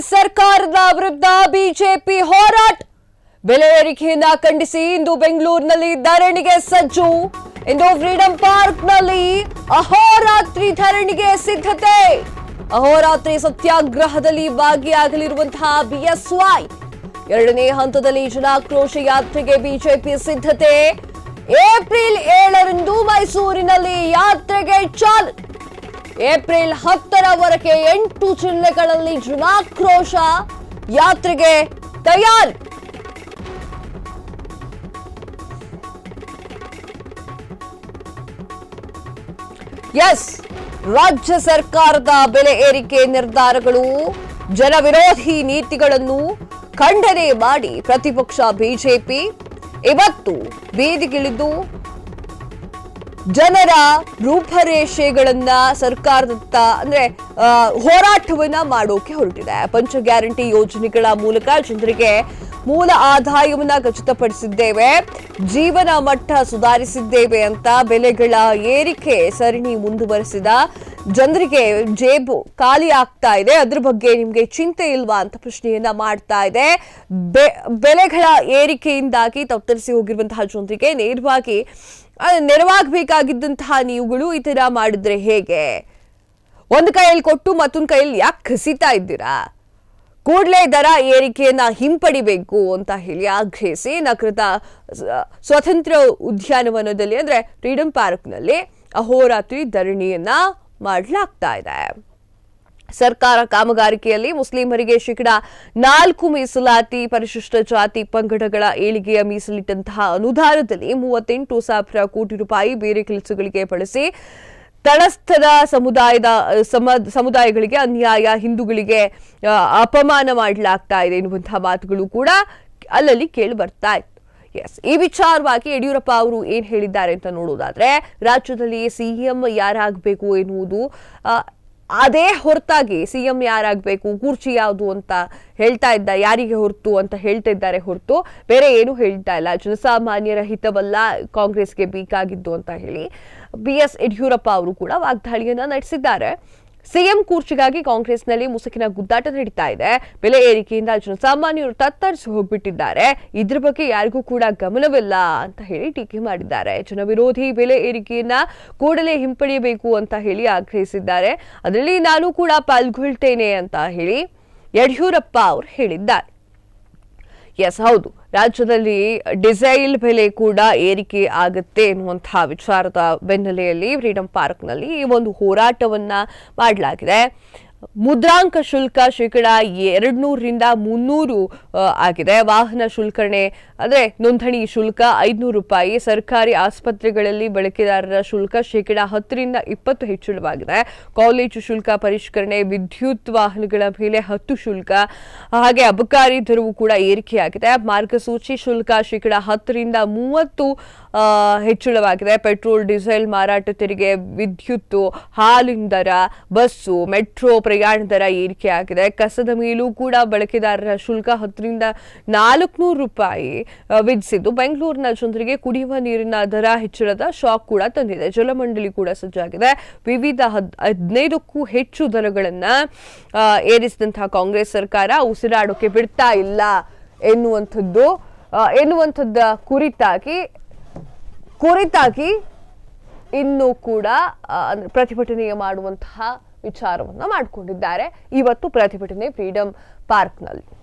ಸರ್ಕಾರದ ವಿರುದ್ಧ ಬಿಜೆಪಿ ಹೋರಾಟ. ಬೆಲೆ ಏರಿಕೆಯನ್ನ ಖಂಡಿಸಿ ಇಂದು ಬೆಂಗಳೂರಿನಲ್ಲಿ ಧರಣಿಗೆ ಸಜ್ಜು. ಇಂದು ಫ್ರೀಡಂ ಪಾರ್ಕ್ನಲ್ಲಿ ಅಹೋರಾತ್ರಿ ಧರಣಿಗೆ ಸಿದ್ಧತೆ. ಅಹೋರಾತ್ರಿ ಸತ್ಯಾಗ್ರಹದಲ್ಲಿ ಭಾಗಿಯಾಗಲಿರುವಂತಹ ಬಿಎಸ್ವೈ ಎರಡನೇ ಹಂತದಲ್ಲಿ ಜನಾಕ್ರೋಶ ಯಾತ್ರೆಗೆ ಬಿಜೆಪಿ ಸಿದ್ಧತೆ. ಏಪ್ರಿಲ್ ಏಳರಂದು ಮೈಸೂರಿನಲ್ಲಿ ಯಾತ್ರೆಗೆ ಚಾಲನೆ. ಏಪ್ರಿಲ್ ಹತ್ತರವರೆಗೆ ಎಂಟು ಜಿಲ್ಲೆಗಳಲ್ಲಿ ಜನಾಕ್ರೋಶ ಯಾತ್ರೆಗೆ ತಯಾರಿ. ಎಸ್, ರಾಜ್ಯ ಸರ್ಕಾರದ ಬೆಲೆ ಏರಿಕೆ ನಿರ್ಧಾರಗಳು, ಜನವಿರೋಧಿ ನೀತಿಗಳನ್ನು ಖಂಡನೆ ಮಾಡಿ ಪ್ರತಿಪಕ್ಷ ಬಿಜೆಪಿ. ಇವತ್ತು ಬೀದಿಗಿಳಿದು ಜನರ ರೂಪರೇಷೆಗಳನ್ನ ಸರ್ಕಾರದತ್ತ ಅಂದ್ರೆ ಹೋರಾಟವನ್ನ ಮಾಡೋಕೆ ಹೊರಟಿದೆ. ಪಂಚ ಗ್ಯಾರಂಟಿ ಯೋಜನೆಗಳ ಮೂಲಕ ಜನರಿಗೆ ಮೂಲ ಆದಾಯವನ್ನ ಖಚಿತಪಡಿಸಿದ್ದೇವೆ. ಜೀವನ ಮಟ್ಟ ಸುಧಾರಿಸಿದ್ದೇವೆ ಅಂತ ಬೆಲೆಗಳ ಏರಿಕೆ ಸರಣಿ ಮುಂದುವರೆಸಿದ ಜನರಿಗೆ ಜೇಬು ಖಾಲಿ ಆಗ್ತಾ ಇದೆ. ಅದ್ರ ಬಗ್ಗೆ ನಿಮ್ಗೆ ಚಿಂತೆ ಇಲ್ವಾ ಅಂತ ಪ್ರಶ್ನೆಯನ್ನ ಮಾಡ್ತಾ ಇದೆ. ಬೆಲೆಗಳ ಏರಿಕೆಯಿಂದಾಗಿ ತತ್ತರಿಸಿ ಹೋಗಿರುವಂತಹ ಜನರಿಗೆ ನೇರವಾಗಿ ನೆರವಾಗಬೇಕಾಗಿದ್ದಂತಹ ನೀವುಗಳು ಈ ತರ ಮಾಡಿದ್ರೆ ಹೇಗೆ? ಒಂದು ಕೈಯಲ್ಲಿ ಕೊಟ್ಟು ಮತ್ತೊಂದು ಕೈಯಲ್ಲಿ ಯಾಕೆ ಕಸಿತಾ ಇದ್ದೀರಾ? ಕೂಡಲೇ ದರ ಏರಿಕೆಯನ್ನ ಹಿಂಪಡಿಬೇಕು ಅಂತ ಹೇಳಿ ಆಗ್ರಹಿಸಿ ನಗರದ ಸ್ವತಂತ್ರ ಉದ್ಯಾನವನದಲ್ಲಿ ಅಂದ್ರೆ ಫ್ರೀಡಂ ಪಾರ್ಕ್ನಲ್ಲಿ ಅಹೋರಾತ್ರಿ ಧರಣಿಯನ್ನ ಮಾಡಲಾಗ್ತಾ ಇದೆ. ಸರ್ಕಾರ ಕಾಮಗಾರಿಕೆಯಲ್ಲಿ ಮುಸ್ಲಿಮರಿಗೆ ಶೇಕಡ ನಾಲ್ಕು ಮೀಸಲಾತಿ, ಪರಿಶಿಷ್ಟ ಜಾತಿ ಪಂಗಡಗಳ ಏಳಿಗೆಯ ಮೀಸಲಿಟ್ಟಂತಹ ಅನುದಾನದಲ್ಲಿ ಮೂವತ್ತೆಂಟು ಸಾವಿರ ಕೋಟಿ ರೂಪಾಯಿ ಬೇರೆ ಕೆಲಸಗಳಿಗೆ ಬಳಸಿ ತಳಸ್ಥದ ಸಮುದಾಯದ, ಸಮ, ಸಮುದಾಯಗಳಿಗೆ ಅನ್ಯಾಯ, ಹಿಂದೂಗಳಿಗೆ ಅಪಮಾನ ಮಾಡಲಾಗ್ತಾ ಇದೆ ಎನ್ನುವಂತಹ ಮಾತುಗಳು ಕೂಡ ಅಲ್ಲಲ್ಲಿ ಕೇಳಿ ಬರ್ತಾ ಇತ್ತು ಎಸ್. ಈ ವಿಚಾರವಾಗಿ ಯಡಿಯೂರಪ್ಪ ಅವರು ಏನ್ ಹೇಳಿದ್ದಾರೆ ಅಂತ ನೋಡೋದಾದ್ರೆ, ರಾಜ್ಯದಲ್ಲಿ ಸಿಎಂ ಯಾರಾಗಬೇಕು ಎನ್ನುವುದು ಅದೇ ಹೊರತಾಗಿ ಸಿಎಂ ಯಾರಾಗಬೇಕು, ಕುರ್ಚಿ ಯಾವುದು ಅಂತ ಹೇಳ್ತಾ ಇದ್ದ, ಯಾರಿಗೆ ಹೊರತು ಅಂತ ಹೇಳ್ತಾ ಇದ್ದಾರೆ ಹೊರತು ಬೇರೆ ಏನು ಹೇಳ್ತಾ ಇಲ್ಲ. ಜನಸಾಮಾನ್ಯರ ಹಿತವಲ್ಲ ಕಾಂಗ್ರೆಸ್ಗೆ ಬೇಕಾಗಿದ್ದು ಅಂತ ಹೇಳಿ ಬಿ ಎಸ್ ಯಡಿಯೂರಪ್ಪ ಅವರು ಕೂಡ ವಾಗ್ದಾಳಿಯನ್ನ ನಡೆಸಿದ್ದಾರೆ. ಸಿಎಂ ಕೂರ್ಚಿಗಾಗಿ ಕಾಂಗ್ರೆಸ್ನಲ್ಲಿ ಮುಸುಕಿನ ಗುದ್ದಾಟ ನಡೀತಾ ಇದೆ. ಬೆಲೆ ಏರಿಕೆಯಿಂದ ಜನಸಾಮಾನ್ಯರು ತತ್ತರಿಸಿ ಹೋಗ್ಬಿಟ್ಟಿದ್ದಾರೆ. ಇದ್ರ ಬಗ್ಗೆ ಯಾರಿಗೂ ಕೂಡ ಗಮನವಿಲ್ಲ ಅಂತ ಹೇಳಿ ಟೀಕೆ ಮಾಡಿದ್ದಾರೆ. ಜನವಿರೋಧಿ ಬೆಲೆ ಏರಿಕೆಯನ್ನ ಕೂಡಲೇ ಹಿಂಪಡೆಯಬೇಕು ಅಂತ ಹೇಳಿ ಆಗ್ರಹಿಸಿದ್ದಾರೆ. ಅದರಲ್ಲಿ ನಾನು ಕೂಡ ಪಾಲ್ಗೊಳ್ತೇನೆ ಅಂತ ಹೇಳಿ ಯಡಿಯೂರಪ್ಪ ಅವರು ಹೇಳಿದ್ದಾರೆ. ಎಸ್ ಹೌದು. ರಾಜ್ಯದಲ್ಲಿ ಡಿಸೈಲ್ ಬೆಲೆ ಕೂಡ ಏರಿಕೆ ಆಗುತ್ತೆ ಎನ್ನುವಂತಹ ವಿಚಾರದ ಬೆನ್ನಲೆಯಲ್ಲಿ ಫ್ರೀಡಂ ಪಾರ್ಕ್ನಲ್ಲಿ ಈ ಒಂದು ಹೋರಾಟವನ್ನ ಮಾಡಲಾಗಿದೆ. ಮುದ್ರಾಂಕ ಶುಲ್ಕ ಶೇಕಡ ಎರಡ್ನೂರರಿಂದ ಮುನ್ನೂರು ಆಗಿದೆ. ವಾಹನ ಶುಲ್ಕಣೆ, ಅಂದರೆ ನೋಂದಣಿ ಶುಲ್ಕ ಐದುನೂರು ರೂಪಾಯಿ. ಸರ್ಕಾರಿ ಆಸ್ಪತ್ರೆಗಳಲ್ಲಿ ಬಳಕೆದಾರರ ಶುಲ್ಕ ಶೇಕಡ ಹತ್ತರಿಂದ ಇಪ್ಪತ್ತು ಹೆಚ್ಚಳವಾಗಿದೆ. ಕಾಲೇಜು ಶುಲ್ಕ ಪರಿಷ್ಕರಣೆ, ವಿದ್ಯುತ್ ವಾಹನಗಳ ಮೇಲೆ ಹತ್ತು ಶುಲ್ಕ. ಹಾಗೆ ಅಬಕಾರಿ ದರವು ಕೂಡ ಏರಿಕೆಯಾಗಿದೆ. ಮಾರ್ಗಸೂಚಿ ಶುಲ್ಕ ಶೇಕಡ ಹತ್ತರಿಂದ ಮೂವತ್ತು ಹೆಚ್ಚಳವಾಗಿದೆ. ಪೆಟ್ರೋಲ್, ಡೀಸೆಲ್ ಮಾರಾಟ ತೆರಿಗೆ, ವಿದ್ಯುತ್, ಹಾಲಿನ ದರ, ಬಸ್ಸು, ಮೆಟ್ರೋ ಪ್ರಯಾಣ ದರ ಏರಿಕೆಯಾಗಿದೆ ಕಸದ ಮೇಲೂ ಕೂಡ ಬಳಕೆದಾರರ ಶುಲ್ಕ ಹತ್ತರಿಂದ ನಾಲ್ಕುನೂರು ರೂಪಾಯಿ ವಿಧಿಸಿದ್ದು. ಬೆಂಗಳೂರಿನ ಜನರಿಗೆ ಕುಡಿಯುವ ನೀರಿನ ದರ ಹೆಚ್ಚಳದ ಶಾಕ್ ಕೂಡ ತಂದಿದೆ. ಜಲಮಂಡಳಿ ಕೂಡ ಸಜ್ಜಾಗಿದೆ. ವಿವಿಧ ಹದ್, ಹದಿನೈದಕ್ಕೂ ಹೆಚ್ಚು ದರಗಳನ್ನ ಏರಿಸಿದಂತಹ ಕಾಂಗ್ರೆಸ್ ಸರ್ಕಾರ ಉಸಿರಾಡೋಕೆ ಬಿಡ್ತಾ ಇಲ್ಲ ಎನ್ನುವಂಥದ್ದು ಎನ್ನುವಂಥದ್ದ ಕುರಿತಾಗಿ ಕುರಿತಾಗಿ ಇನ್ನು ಕೂಡ ಪ್ರತಿಭಟನೆ ಮಾಡುವಂತಹ ವಿಚಾರವನ್ನ ಮಾಡಿಕೊಂಡಿದ್ದಾರೆ. ಇವತ್ತು ಪ್ರತಿಭಟನೆ ಫ್ರೀಡಂ ಪಾರ್ಕ್ನಲ್ಲಿ